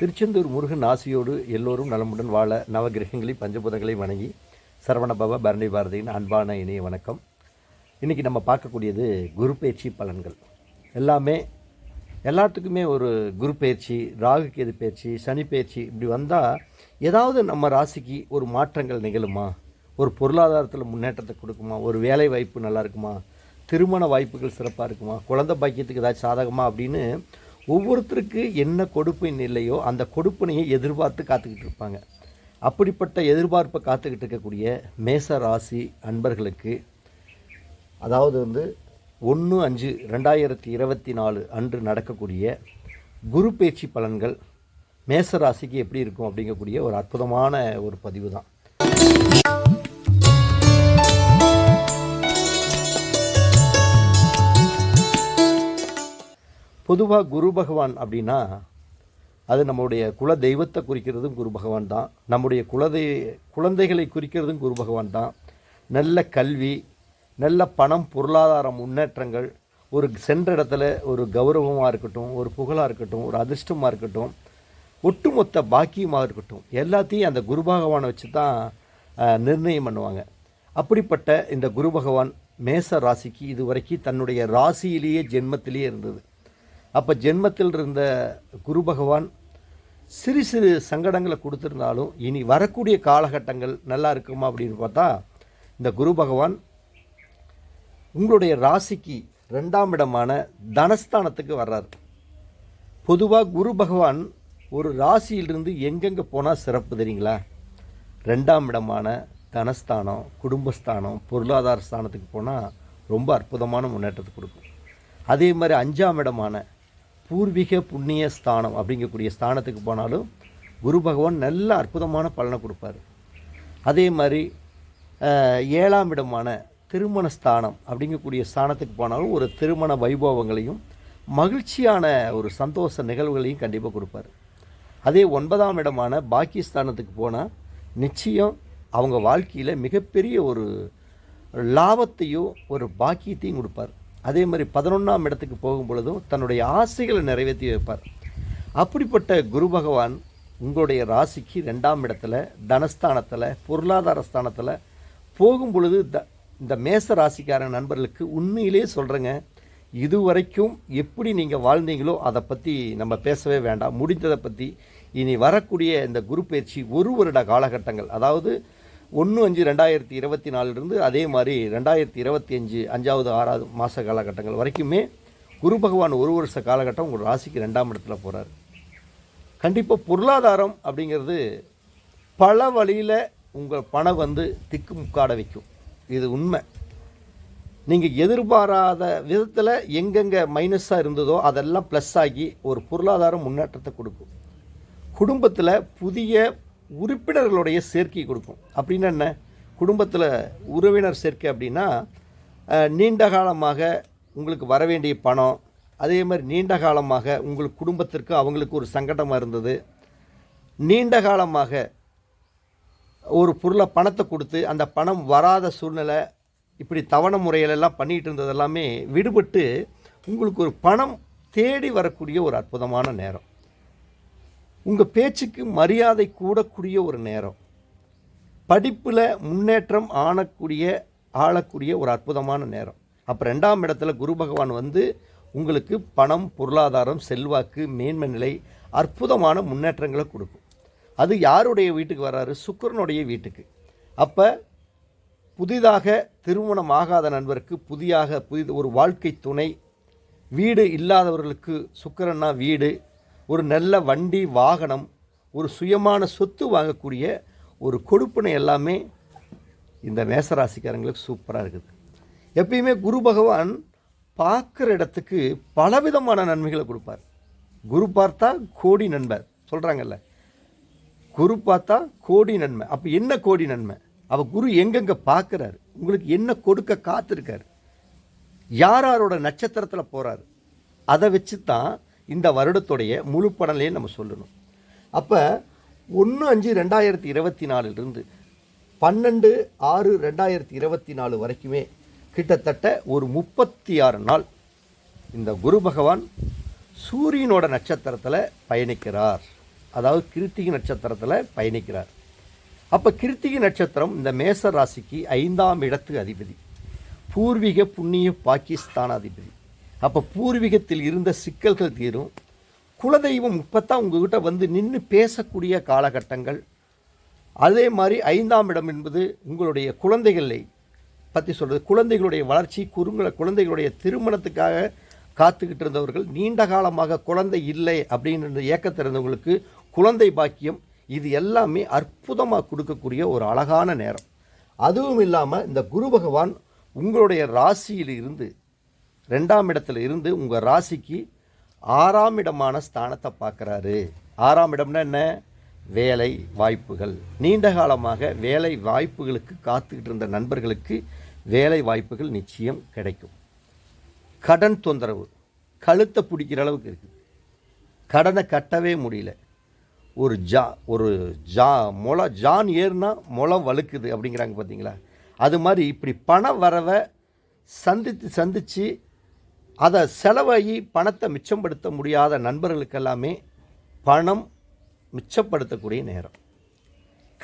திருச்செந்தூர் முருகன் ஆசியோடு எல்லோரும் நலமுடன் வாழ நவகிரகங்களை பஞ்சபூதங்களை வணங்கி சரவணபவ பரணி பாரதியின் அன்பான இணைய வணக்கம். இன்றைக்கி நம்ம பார்க்கக்கூடியது குரு பயிற்சி பலன்கள். எல்லாமே எல்லாத்துக்குமே ஒரு குரு பயிற்சி ராகு கேது பயிற்சி சனி பயிற்சி இப்படி வந்தால் ஏதாவது நம்ம ராசிக்கு ஒரு மாற்றங்கள் நிகழுமா? ஒரு பொருளாதாரத்தில் முன்னேற்றத்தை கொடுக்குமா? ஒரு வேலை வாய்ப்பு நல்லா இருக்குமா? திருமண வாய்ப்புகள் சிறப்பாக இருக்குமா? குழந்தை பாக்கியத்துக்கு ஏதாச்சும் சாதகமா அப்படின்னு ஒவ்வொருத்தருக்கு என்ன கொடுப்பின் இல்லையோ அந்த கொடுப்பினையை எதிர்பார்த்து காத்துக்கிட்டு இருப்பாங்க. அப்படிப்பட்ட எதிர்பார்ப்பை காத்துக்கிட்டு இருக்கக்கூடிய மேச ராசி அன்பர்களுக்கு அதாவது வந்து ஒன்று அஞ்சு ரெண்டாயிரத்தி இருபத்தி நாலு அன்று நடக்கக்கூடிய குரு பேச்சு பலன்கள் மேச ராசிக்கு எப்படி இருக்கும் அப்படிங்கக்கூடிய ஒரு அற்புதமான ஒரு பதிவு தான் பொதுவாக குரு பகவான் அப்படின்னா அது நம்முடைய குல தெய்வத்தை குறிக்கிறதும் குரு பகவான் தான். நம்முடைய குலதெய் குழந்தைகளை குறிக்கிறதும் குரு பகவான் தான். நல்ல கல்வி நல்ல பணம் பொருளாதார முன்னேற்றங்கள் ஒரு சென்ற இடத்துல ஒரு கௌரவமாக இருக்கட்டும் ஒரு புகழாக இருக்கட்டும் ஒரு அதிர்ஷ்டமாக இருக்கட்டும் ஒட்டுமொத்த பாக்கியமாக இருக்கட்டும் எல்லாத்தையும் அந்த குரு பகவானை வச்சு தான் நிர்ணயம் பண்ணுவாங்க. அப்படிப்பட்ட இந்த குரு பகவான் மேச ராசிக்கு இது வரைக்கும் தன்னுடைய ராசியிலேயே ஜென்மத்திலேயே இருந்தது. அப்போ ஜென்மத்தில் இருந்த குரு பகவான் சிறு சிறு சங்கடங்களை கொடுத்துருந்தாலும் இனி வரக்கூடிய காலகட்டங்கள் நல்லா இருக்குமா அப்படின்னு பார்த்தா இந்த குரு பகவான் உங்களுடைய ராசிக்கு ரெண்டாம் இடமான தனஸ்தானத்துக்கு வர்றார். பொதுவாக குரு பகவான் ஒரு ராசியிலிருந்து எங்கெங்கே போனால் சிறப்பு தெரியுங்களா? ரெண்டாம் இடமான தனஸ்தானம் குடும்பஸ்தானம் பொருளாதார ஸ்தானத்துக்கு போனால் ரொம்ப அற்புதமான முன்னேற்றத்தை கொடுக்கும். அதே மாதிரி அஞ்சாம் இடமான பூர்வீக புண்ணிய ஸ்தானம் அப்படிங்கக்கூடிய ஸ்தானத்துக்கு போனாலும் குரு பகவான் நல்ல அற்புதமான பலனை கொடுப்பார். அதே மாதிரி ஏழாம் இடமான திருமண ஸ்தானம் அப்படிங்கக்கூடிய ஸ்தானத்துக்கு போனாலும் ஒரு திருமண வைபவங்களையும் மகிழ்ச்சியான ஒரு சந்தோஷ நிகழ்வுகளையும் கண்டிப்பாக கொடுப்பார். அதே ஒன்பதாம் இடமான பாக்கியஸ்தானத்துக்கு போனால் நிச்சயம் அவங்க வாழ்க்கையில் மிகப்பெரிய ஒரு லாபத்தையும் ஒரு பாக்கியத்தையும் கொடுப்பார். அதே மாதிரி பதினொன்றாம் இடத்துக்கு போகும் பொழுதும் தன்னுடைய ஆசைகளை நிறைவேற்றி வைப்பார். அப்படிப்பட்ட குரு பகவான் உங்களுடைய ராசிக்கு ரெண்டாம் இடத்துல தனஸ்தானத்தில் பொருளாதார ஸ்தானத்தில் போகும் பொழுது த இந்த மேச ராசிக்கார நண்பர்களுக்கு உண்மையிலே சொல்கிறேங்க இதுவரைக்கும் எப்படி நீங்கள் வாழ்ந்தீங்களோ அதை பற்றி நம்ம பேசவே வேண்டாம். முடிந்ததை பற்றி இனி வரக்கூடிய இந்த குரு பயிற்சி ஒரு வருட காலகட்டங்கள் அதாவது ஒன்று அஞ்சு ரெண்டாயிரத்தி இருபத்தி நாலுலேருந்து அதே மாதிரி ரெண்டாயிரத்தி இருபத்தி அஞ்சு அஞ்சாவது ஆறாவது மாத காலகட்டங்கள் வரைக்குமே குரு பகவான் ஒரு வருஷ காலகட்டம் உங்கள் ராசிக்கு ரெண்டாம் இடத்துல போகிறார் கண்டிப்பாக பொருளாதாரம் அப்படிங்கிறது பல வழியில் உங்கள் பணம் வந்து திக்கு முக்காட வைக்கும். இது உண்மை. நீங்கள் எதிர்பாராத விதத்தில் எங்கெங்கே மைனஸாக இருந்ததோ அதெல்லாம் ப்ளஸ் ஆகி ஒரு பொருளாதார முன்னேற்றத்தை கொடுக்கும். குடும்பத்தில் புதிய உறுப்பினர்களுடைய சேர்க்கை கொடுக்கும். அப்படின்னா என்ன? குடும்பத்தில் உறவினர் சேர்க்கை அப்படின்னா நீண்ட காலமாக உங்களுக்கு வர வேண்டிய பணம் அதே மாதிரி நீண்ட காலமாக உங்கள் குடும்பத்திற்கு அவங்களுக்கு ஒரு சங்கடமாக இருந்தது. நீண்ட காலமாக ஒரு பொருளை பணத்தை கொடுத்து அந்த பணம் வராத சூழ்நிலை இப்படி தவணை முறையிலெல்லாம் பண்ணிகிட்டு இருந்தது எல்லாமே விடுபட்டு உங்களுக்கு ஒரு பணம் தேடி வரக்கூடிய ஒரு அற்புதமான நேரம். உங்கள் பேச்சுக்கு மரியாதை கூடக்கூடிய ஒரு நேரம். படிப்பில் முன்னேற்றம் ஆனக்கூடிய ஆளக்கூடிய ஒரு அற்புதமான நேரம். அப்போ ரெண்டாம் இடத்துல குரு பகவான் வந்து உங்களுக்கு பணம் பொருளாதாரம் செல்வாக்கு மேன்மை நிலை அற்புதமான முன்னேற்றங்களை கொடுக்கும். அது யாருடைய வீட்டுக்கு வராரு? சுக்கிரனுடைய வீட்டுக்கு. அப்போ புதிதாக திருமணம் ஆகாத நண்பருக்கு புதியாக புதிது ஒரு வாழ்க்கை துணை. வீடு இல்லாதவர்களுக்கு சுக்கிரன்னா வீடு. ஒரு நல்ல வண்டி வாகனம் ஒரு சுயமான சொத்து வாங்கக்கூடிய ஒரு கொடுப்பினை எல்லாமே இந்த மேசராசிக்காரங்களுக்கு சூப்பராக இருக்குது. எப்பயுமே குரு பகவான் பார்க்குற இடத்துக்கு பலவிதமான நன்மைகளை கொடுப்பார். குரு பார்த்தா கோடி நண்பர் சொல்கிறாங்கல்ல குரு பார்த்தா கோடி நன்மை. அப்போ என்ன கோடி நன்மை? அவள் குரு எங்கெங்கே பார்க்குறாரு? உங்களுக்கு என்ன கொடுக்க காத்திருக்காரு? யார் யாரோட நட்சத்திரத்தில் போகிறாரு அதை வச்சு தான் இந்த வருடத்துடைய முழு பலனையும் நம்ம சொல்லணும். அப்போ ஒன்று அஞ்சு ரெண்டாயிரத்தி இருபத்தி நாலுலேருந்து பன்னெண்டு ஆறு ரெண்டாயிரத்தி இருபத்தி நாலு வரைக்குமே கிட்டத்தட்ட ஒரு முப்பத்தி ஆறு நாள் இந்த குரு பகவான் சூரியனோட நட்சத்திரத்தில் பயணிக்கிறார். அதாவது கிருத்திகை நட்சத்திரத்தில் பயணிக்கிறார். அப்போ கிருத்திகை நட்சத்திரம் இந்த மேச ராசிக்கு ஐந்தாம் இடத்து அதிபதி. பூர்வீக புண்ணிய பாகிஸ்தான் அதிபதி அப்போ பூர்வீகத்தில் இருந்த சிக்கல்கள் தீரும். குலதெய்வம் இப்போ தான் உங்ககிட்ட வந்து நின்று பேசக்கூடிய காலகட்டங்கள். அதே மாதிரி ஐந்தாம் இடம் என்பது உங்களுடைய குழந்தைகளை பற்றி சொல்கிறது குழந்தைகளுடைய வளர்ச்சி குறுங்களை குழந்தைகளுடைய திருமணத்துக்காக காத்துக்கிட்டு இருந்தவர்கள் நீண்ட காலமாக குழந்தை இல்லை அப்படின்னு ஏக்கத்தில் இருந்தவங்களுக்கு குழந்தை பாக்கியம் இது எல்லாமே அற்புதமாக கொடுக்கக்கூடிய ஒரு அழகான நேரம். அதுவும் இல்லாமல் இந்த குரு பகவான் உங்களுடைய ராசியில் இருந்து ரெண்டாம் இடத்துல இருந்து உங்கள் ராசிக்கு ஆறாம் இடமான ஸ்தானத்தை பார்க்குறாரு. ஆறாம் இடம்னா என்ன? வேலை வாய்ப்புகள். நீண்ட காலமாக வேலை வாய்ப்புகளுக்கு காத்துக்கிட்டு இருந்த நண்பர்களுக்கு வேலை வாய்ப்புகள் நிச்சயம் கிடைக்கும். கடன் தொந்தரவு கழுத்தை பிடிக்கிற அளவுக்கு இருக்குது. கடனை கட்டவே முடியல. ஒரு ஜா ஒரு ஜா முளை ஜான் ஏறுனா முளம் வழுக்குது அப்படிங்கிறாங்க பார்த்தீங்களா அது மாதிரி இப்படி பண வரவை சந்தித்து சந்தித்து அதை செலவாகி பணத்தை மிச்சப்படுத்த முடியாத நண்பர்களுக்கெல்லாமே பணம் மிச்சப்படுத்தக்கூடிய நேரம்.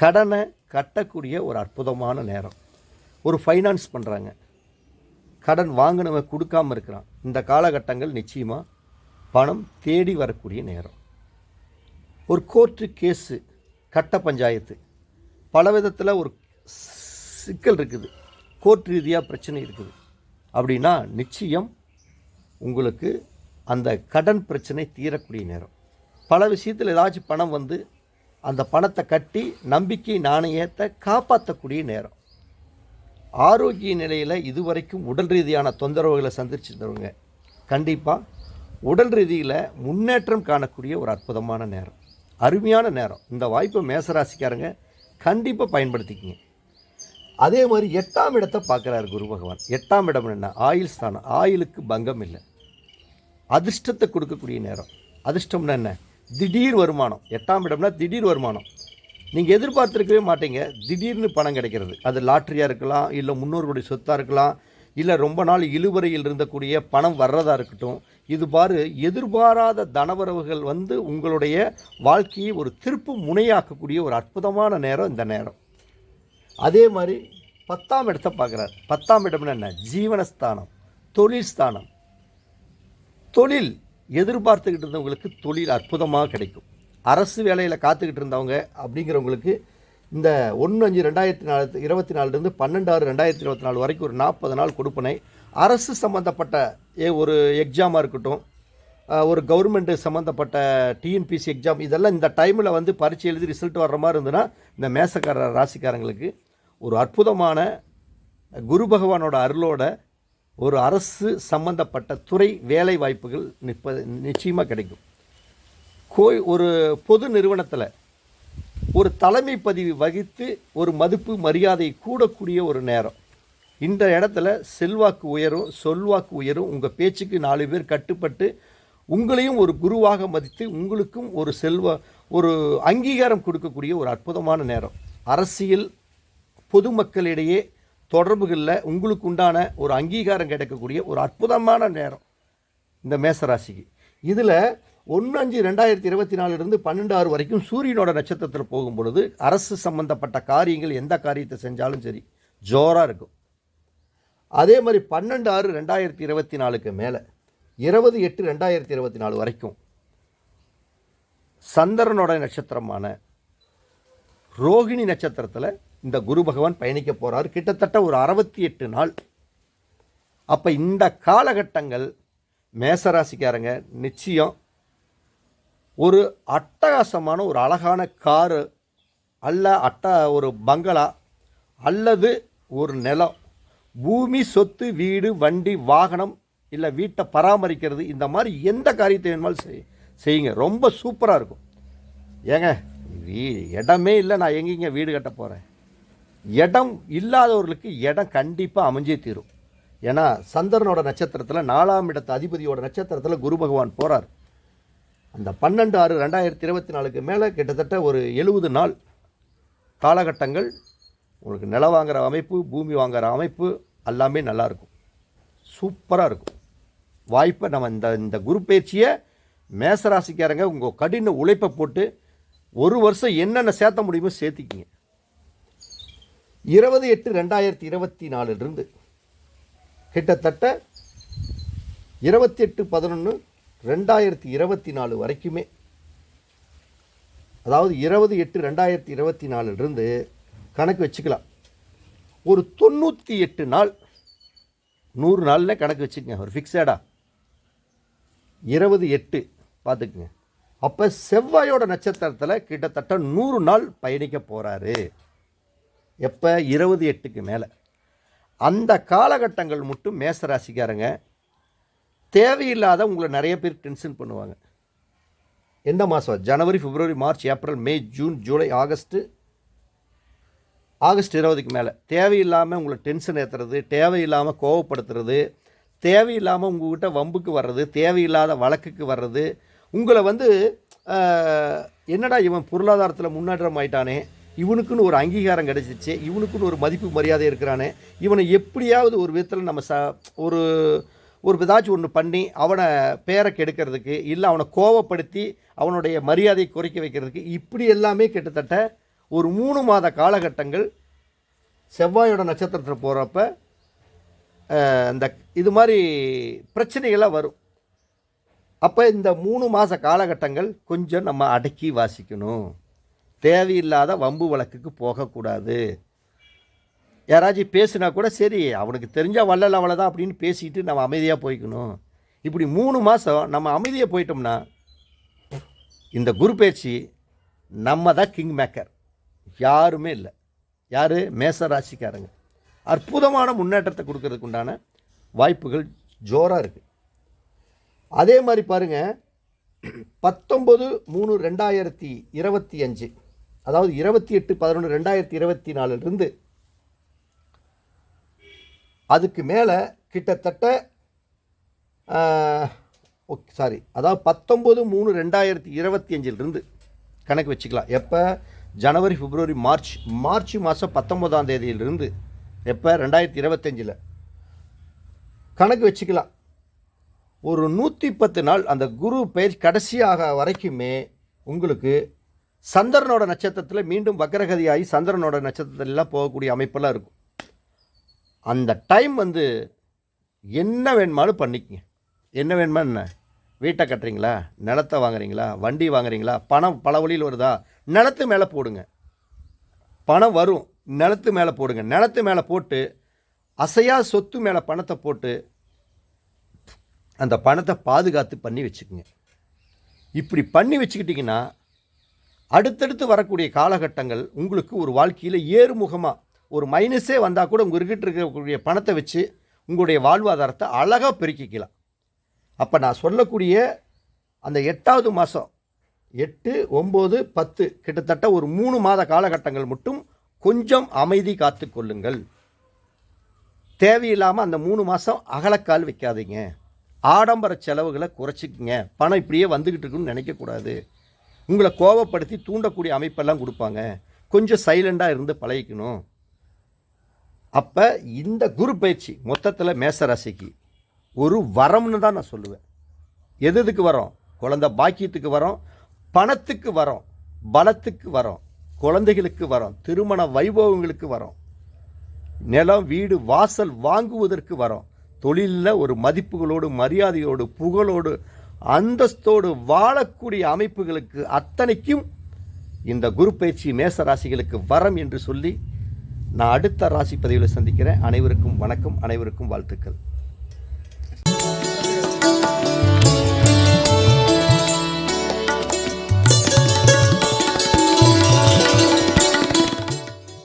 கடனை கட்டக்கூடிய ஒரு அற்புதமான நேரம். ஒரு ஃபைனான்ஸ் பண்ணுறாங்க கடன் வாங்கினவன் கொடுக்காம இருக்கிறான். இந்த காலகட்டங்கள் நிச்சயமாக பணம் தேடி வரக்கூடிய நேரம். ஒரு கோர்ட்டு கேஸு கட்ட பஞ்சாயத்து. பல விதத்தில் ஒரு சிக்கல் இருக்குது. கோர்ட் ரீதியாக பிரச்சனை இருக்குது. அப்படின்னா நிச்சயம் உங்களுக்கு அந்த கடன் பிரச்சனை தீரக்கூடிய நேரம். பல விஷயத்தில் ஏதாச்சும் பணம் வந்து அந்த பணத்தை கட்டி நம்பிக்கை நாணயத்தை காப்பாற்றக்கூடிய நேரம். ஆரோக்கிய நிலையில் இதுவரைக்கும் உடல் ரீதியான தொந்தரவுகளை சந்திச்சிருந்தவங்க கண்டிப்பாக உடல் ரீதியில் முன்னேற்றம் காணக்கூடிய ஒரு அற்புதமான நேரம். அருமையான நேரம். இந்த வாய்ப்பை மேசராசிக்காரங்க கண்டிப்பாக பயன்படுத்திக்கிங்க. அதே மாதிரி எட்டாம் இடத்தை பார்க்குறாரு குரு பகவான். எட்டாம் இடம் என்ன? ஆயில் ஸ்தானம். ஆயிலுக்கு பங்கம் இல்லை. அதிர்ஷ்டத்தை கொடுக்கக்கூடிய நேரம். அதிர்ஷ்டம்னா என்ன? திடீர் வருமானம். எட்டாம் இடம்னா திடீர் வருமானம். நீங்கள் எதிர்பார்த்துருக்கவே மாட்டீங்க. திடீர்னு பணம் கிடைக்கிறது. அது லாட்ரியாக இருக்கலாம் இல்லை முன்னோர்களுடைய சொத்தாக இருக்கலாம் இல்லை ரொம்ப நாள் இழுவரையில் இருந்தக்கூடிய பணம் வர்றதா இருக்கட்டும். இது பாரு எதிர்பாராத தனவரவுகள் வந்து உங்களுடைய வாழ்க்கையை ஒரு திருப்பு முனையாக்கக்கூடிய ஒரு அற்புதமான நேரம் இந்த நேரம். அதே மாதிரி பத்தாம் இடத்தை பார்க்குறார். பத்தாம் இடம்னு என்ன? ஜீவனஸ்தானம் தொழில் ஸ்தானம். தொழில் எதிர்பார்த்துக்கிட்டு இருந்தவங்களுக்கு தொழில் அற்புதமாக கிடைக்கும். அரசு வேலையில் காத்துக்கிட்டு இருந்தவங்க அப்படிங்கிறவங்களுக்கு இந்த ஒன்று அஞ்சு ரெண்டாயிரத்தி நாலு இருபத்தி நாலுலேருந்து பன்னெண்டு ஆறு ரெண்டாயிரத்தி இருபத்தி நாலு வரைக்கும் ஒரு நாற்பது நாள் கொடுப்பனை. அரசு சம்மந்தப்பட்ட ஏ ஒரு எக்ஸாமாக இருக்கட்டும் ஒரு கவர்மெண்ட்டு சம்மந்தப்பட்ட டிஎன்பிசி எக்ஸாம் இதெல்லாம் இந்த டைமில் வந்து பரீட்சை எழுதி ரிசல்ட் வர்ற மாதிரி இருந்ததுன்னா இந்த மேசக்கார ராசிக்காரங்களுக்கு ஒரு அற்புதமான குரு பகவானோட அருளோட ஒரு அரசு சம்பந்தப்பட்ட துறை வேலை வாய்ப்புகள் நிற்ப நிச்சயமாக கிடைக்கும். கோய் ஒரு பொது நிறுவனத்தில் ஒரு தலைமை பதிவு வகித்து ஒரு மதிப்பு மரியாதை கூடக்கூடிய ஒரு நேரம். இந்த இடத்துல செல்வாக்கு உயரும் சொல்வாக்கு உயரும். உங்கள் பேச்சுக்கு நாலு பேர் கட்டுப்பட்டு உங்களையும் ஒரு குருவாக மதித்து உங்களுக்கும் ஒரு செல்வ ஒரு அங்கீகாரம் கொடுக்கக்கூடிய ஒரு அற்புதமான நேரம். அரசியல் பொதுமக்களிடையே தொடர்புகளில் உங்களுக்கு உண்டான ஒரு அங்கீகாரம் கிடைக்கக்கூடிய ஒரு அற்புதமான நேரம் இந்த மேசராசிக்கு. இதில் ஒன்று அஞ்சு ரெண்டாயிரத்தி இருபத்தி நாலுலேருந்து பன்னெண்டு ஆறு வரைக்கும் சூரியனோட நட்சத்திரத்தில் போகும் பொழுது அரசு சம்பந்தப்பட்ட காரியங்கள் எந்த காரியத்தை செஞ்சாலும் சரி ஜோராக இருக்கும். அதே மாதிரி பன்னெண்டு ஆறு ரெண்டாயிரத்தி இருபத்தி நாலுக்கு மேலே இருபது எட்டு ரெண்டாயிரத்தி இருபத்தி நாலு வரைக்கும் சந்திரனோட நட்சத்திரமான ரோகிணி நட்சத்திரத்தில் இந்த குரு பகவான் பயணிக்க போகிறார் கிட்டத்தட்ட ஒரு அறுபத்தி எட்டு நாள். அப்போ இந்த காலகட்டங்கள் மேசராசிக்காரங்க நிச்சயம் ஒரு அட்டகாசமான ஒரு அழகான காரு அல்ல அட்ட ஒரு பங்களா அல்லது ஒரு நிலம். பூமி சொத்து வீடு வண்டி வாகனம் இல்லை வீட்டை பராமரிக்கிறது இந்த மாதிரி எந்த காரியத்தை வேணுமாலும் செய் செய்யுங்க. ரொம்ப சூப்பராக இருக்கும். ஏங்க வீ இடமே இல்லை நான் எங்கேங்க வீடு கட்ட போகிறேன் இடம் இல்லாதவர்களுக்கு இடம் கண்டிப்பாக அமைஞ்சே தீரும். ஏன்னா சந்திரனோட நட்சத்திரத்தில் நாலாம் இடத்து அதிபதியோட நட்சத்திரத்தில் குரு பகவான் போகிறார் அந்த பன்னெண்டு ஆறு ரெண்டாயிரத்தி இருபத்தி நாலுக்கு மேலே கிட்டத்தட்ட ஒரு எழுபது நாள் காலகட்டங்கள் உங்களுக்கு நிலம் வாங்குகிற அமைப்பு பூமி வாங்குகிற அமைப்பு எல்லாமே நல்லாயிருக்கும் சூப்பராக இருக்கும். வாய்ப்பை நம்ம இந்த இந்த குரு பயிற்சியை மேசராசிக்காரங்க உங்கள் கடின உழைப்பை போட்டு ஒரு வருஷம் என்னென்ன சேர்த்த முடியுமோ சேர்த்திக்கிங்க. இருபது எட்டு ரெண்டாயிரத்தி இருபத்தி நாலுலேருந்து கிட்டத்தட்ட இருபத்தி எட்டு பதினொன்று ரெண்டாயிரத்தி இருபத்தி நாலு வரைக்குமே அதாவது இருபது எட்டு ரெண்டாயிரத்தி இருபத்தி நாலுலேருந்து கணக்கு வச்சுக்கலாம். ஒரு தொண்ணூற்றி எட்டு நாள் நூறு நாளில் கணக்கு வச்சுக்கங்க ஒரு ஃபிக்ஸடா இருபது எட்டு பார்த்துக்குங்க. அப்போ செவ்வாயோட நட்சத்திரத்தில் கிட்டத்தட்ட நூறு நாள் பயணிக்க போகிறாரு எப்போ? இருபது எட்டுக்கு மேலே. அந்த காலகட்டங்கள் மட்டும் மேசராசிக்காரங்க. தேவையில்லாத உங்களை நிறைய பேர் டென்ஷன் பண்ணுவாங்க. எந்த மாதம் ஜனவரி பிப்ரவரி மார்ச் ஏப்ரல் மே ஜூன் ஜூலை ஆகஸ்ட்டு ஆகஸ்ட் இருபதுக்கு மேலே. தேவையில்லாமல் உங்களை டென்ஷன் ஏற்றுறது தேவையில்லாமல் கோவப்படுத்துறது தேவையில்லாமல் உங்ககிட்ட வம்புக்கு வர்றது தேவையில்லாத வழக்குக்கு வர்றது. உங்களை வந்து என்னடா இவன் பொருளாதாரத்தில் முன்னேற்றம் ஆயிட்டானே? இவனுக்குன்னு ஒரு அங்கீகாரம் கிடைச்சிச்சு இவனுக்குன்னு ஒரு மதிப்பு மரியாதை இருக்கிறானே இவனை எப்படியாவது ஒரு விதத்தில் நம்ம ச ஒரு ஒரு ஏதாச்சும் ஒன்று பண்ணி அவனை பேரை கெடுக்கிறதுக்கு இல்லை அவனை கோவப்படுத்தி அவனுடைய மரியாதையை குறைக்க வைக்கிறதுக்கு இப்படி எல்லாமே கிட்டத்தட்ட ஒரு மூணு மாத காலகட்டங்கள் செவ்வாயோட நட்சத்திரத்தில் போகிறப்ப இந்த இது மாதிரி பிரச்சனைகள்லாம் வரும். அப்போ இந்த மூணு மாத காலகட்டங்கள் கொஞ்சம் நம்ம அடக்கி வாசிக்கணும். தேவையில்லாத வம்பு வழக்குக்கு போகக்கூடாது. யாராச்சும் பேசுனா கூட சரி அவனுக்கு தெரிஞ்சால் வள்ளல் அவ்வளோதான் அப்படின்னு பேசிட்டு நம்ம அமைதியாக போய்க்கணும். இப்படி மூணு மாதம் நம்ம அமைதியாக போயிட்டோம்னா இந்த குரு பயிற்சி நம்ம தான் கிங் மேக்கர் யாருமே இல்லை. யார்? மேச ராசிக்காரங்க. அற்புதமான முன்னேற்றத்தை கொடுக்கறதுக்கு உண்டான வாய்ப்புகள் ஜோராக இருக்குது அதே மாதிரி பாருங்க பத்தொம்பது மூணு ரெண்டாயிரத்தி இருபத்தி அஞ்சு. அதாவது இருபத்தி எட்டு பதினொன்று ரெண்டாயிரத்தி இருபத்தி நாலுலேருந்து அதுக்கு மேலே கிட்டத்தட்ட சாரி அதாவது பத்தொம்பது மூணு ரெண்டாயிரத்தி இருபத்தி அஞ்சிலிருந்து கணக்கு வச்சுக்கலாம். எப்போ? ஜனவரி பிப்ரவரி மார்ச். மார்ச் மாதம் பத்தொம்போதாம் தேதியிலிருந்து எப்போ? ரெண்டாயிரத்தி இருபத்தஞ்சில் கணக்கு வச்சுக்கலாம். ஒரு நூற்றி பத்து நாள் அந்த குரு பெயர் கடைசியாக வரைக்குமே உங்களுக்கு சந்திரனோட நட்சத்திரத்தில் மீண்டும் வக்கரகதியாகி சந்திரனோட நட்சத்திரத்திலலாம் போகக்கூடிய அமைப்பெல்லாம் இருக்கும். அந்த டைம் வந்து என்ன வேணுமாலும் பண்ணிக்கங்க. என்ன வேணுமா என்ன? வீட்டை கட்டுறீங்களா? நிலத்தை வாங்குறீங்களா? வண்டி வாங்குறீங்களா? பணம் பல வழியில் வருதா? நிலத்து மேலே போடுங்க. பணம் வரும். நிலத்து மேலே போடுங்க. நிலத்து மேலே போட்டு அசையா சொத்து மேலே பணத்தை போட்டு அந்த பணத்தை பாதுகாத்து பண்ணி வச்சுக்கோங்க. இப்படி பண்ணி வச்சுக்கிட்டிங்கன்னா அடுத்தடுத்து வரக்கூடிய காலகட்டங்கள் உங்களுக்கு ஒரு வாழ்க்கையில் ஏறுமுகமாக ஒரு மைனஸே வந்தால் கூட உங்கள்கிட்ட இருக்கக்கூடிய பணத்தை வச்சு உங்களுடைய வாழ்வாதாரத்தை அழகாக பெருக்கிக்கலாம். அப்போ நான் சொல்லக்கூடிய அந்த எட்டாவது மாதம் எட்டு ஒம்பது பத்து கிட்டத்தட்ட ஒரு மூணு மாத காலகட்டங்கள் மட்டும் கொஞ்சம் அமைதி காத்து கொள்ளுங்கள். தேவையில்லாமல் அந்த மூணு மாதம் அகலக்கால் வைக்காதீங்க. ஆடம்பர செலவுகளை குறைச்சிக்கங்க. பணம் இப்படியே வந்துக்கிட்டு இருக்குன்னு நினைக்கக்கூடாது. உங்களை கோபப்படுத்தி தூண்டக்கூடிய அமைப்பெல்லாம் கொடுப்பாங்க. கொஞ்சம் சைலண்டாக இருந்து பழகிக்கணும். அப்போ இந்த குரு பயிற்சி மொத்தத்தில் மேசராசிக்கு ஒரு வரம்னு தான் நான் சொல்லுவேன். எது எதுக்கு வரோம்? குழந்தை பாக்கியத்துக்கு வரோம் பணத்துக்கு வரோம் பலத்துக்கு வரோம் குழந்தைகளுக்கு வரோம் திருமண வைபவங்களுக்கு வரோம். நிலம் வீடு வாசல் வாங்குவதற்கு வரோம். தொழிலில் ஒரு மதிப்புகளோடு மரியாதையோடு புகழோடு அந்தஸ்தோடு வாழக்கூடிய அமைப்புகளுக்கு அத்தனைக்கும் இந்த குரு பயிற்சி மேச ராசிகளுக்கு வரம் என்று சொல்லி நான் அடுத்த ராசி பதிவில் சந்திக்கிறேன். அனைவருக்கும் வணக்கம் அனைவருக்கும் வாழ்த்துக்கள்.